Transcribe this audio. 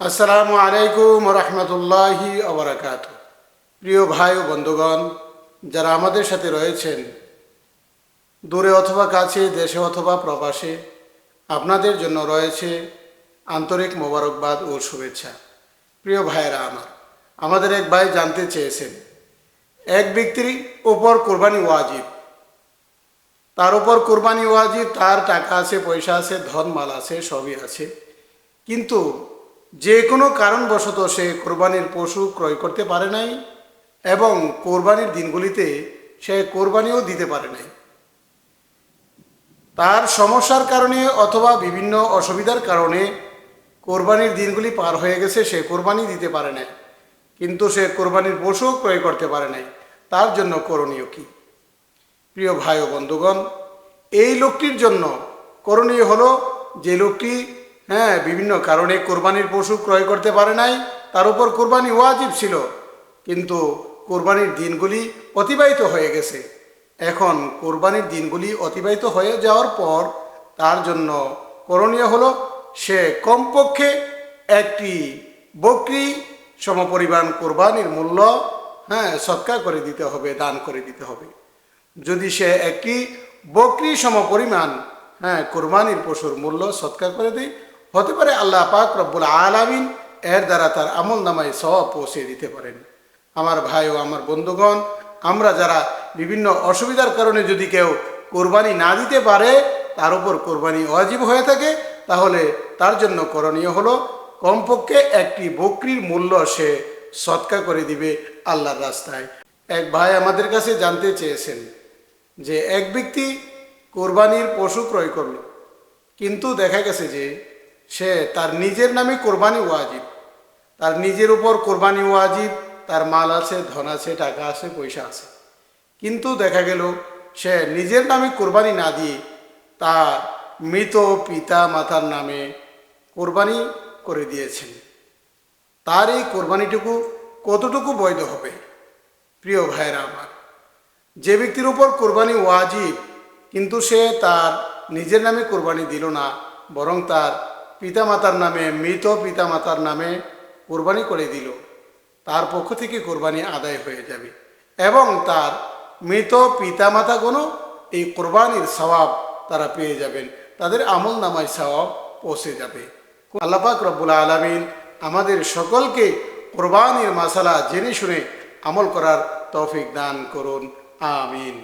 আসসালামু আলাইকুম রহমতুল্লাহি আবরাকাত প্রিয় ভাই ও বন্ধুগণ, যারা আমাদের সাথে রয়েছেন, দূরে অথবা কাছে, দেশে অথবা প্রবাসে, আপনাদের জন্য রয়েছে আন্তরিক মোবারকবাদ ও শুভেচ্ছা। প্রিয় ভাইয়েরা আমার, আমাদের এক ভাই জানতে চেয়েছেন, এক ব্যক্তির উপর কোরবানি ওয়াজিব। তার উপর কোরবানি ওয়াজিব, তার টাকা আছে, পয়সা আছে ধন মাল আছে, সবই আছে। কিন্তু যে কোনো কারণবশত সে কোরবানির পশু ক্রয় করতে পারে নাই এবং কোরবানির দিনগুলিতে সে কোরবানিও দিতে পারে নাই। তার সমস্যার কারণে অথবা বিভিন্ন অসুবিধার কারণে কোরবানির দিনগুলি পার হয়ে গেছে, সে কোরবানি দিতে পারে নাই। কিন্তু সে কোরবানির পশু ক্রয় করতে পারে নাই। তার জন্য করণীয় কী? প্রিয় ভাই ও বন্ধুগণ, এই লোকটির জন্য করণীয় হলো যে লোকটি হ্যাঁ বিভিন্ন কারণে কোরবানির পশু ক্রয় করতে পারে নাই, তার উপর কোরবানি ওয়াজিব ছিল, কিন্তু কোরবানির দিনগুলি অতিবাহিত হয়ে গেছে। এখন কোরবানির দিনগুলি অতিবাহিত হয়ে যাওয়ার পর তার জন্য করণীয় হলো, সে কমপক্ষে একটি বকরি সমপরিমাণ কোরবানির মূল্য হ্যাঁ সৎকার করে দিতে হবে, দান করে দিতে হবে। যদি সে একটি বকরি সমপরিমাণ হ্যাঁ কোরবানির পশুর মূল্য সৎকার করে দেয় হতে পারে আল্লাহ পাক রব্বুল আলামিন এর দ্বারা তার আমল নামায় সব পৌঁছে দিতে পারেন। আমার ভাই ও আমার বন্ধুগণ, আমরা যারা বিভিন্ন অসুবিধার কারণে যদি কেউ কোরবানি না দিতে পারে, তার উপর কোরবানি অজীব হয়ে থাকে, তাহলে তার জন্য করণীয় হলো, কমপক্ষে একটি বকরির মূল্য সে সৎকার করে দিবে আল্লাহর রাস্তায়। এক ভাই আমাদের কাছে জানতে চেয়েছেন যে, এক ব্যক্তি কোরবানির পশু ক্রয় করল, কিন্তু দেখা গেছে যে সে তার নিজের নামে কোরবানি ওয়াজিব। তার নিজের উপর কোরবানি ওয়াজিব, তার মাল আছে, ধন আছে, টাকা আছে, পয়সা আছে। কিন্তু দেখা গেল, সে নিজের নামে কোরবানি না দিয়ে তার মৃত পিতা মাতার নামে কোরবানি করে দিয়েছেন। তার এই কোরবানিটুকু কতটুকু বৈধ হবে? প্রিয় ভাইরা আমার, যে ব্যক্তির উপর কোরবানি ওয়াজিব, কিন্তু সে তার নিজের নামে কোরবানি দিল না, বরং তার পিতামাতার নামে, মৃত পিতামাতার নামে কোরবানি করে দিল। তার পক্ষ থেকে কোরবানি আদায় হয়ে যাবে এবং তার মৃত পিতামাতাগণও এই কোরবানির স্বভাব তারা পেয়ে যাবেন। তাদের আমল নামায় সওয়াব পৌঁছে যাবে। আল্লাপাক রব্বুল আলমিন আমাদের সকলকে কোরবানির মশালা জেনে শুনে আমল করার তৌফিক দান করুন। আমিন।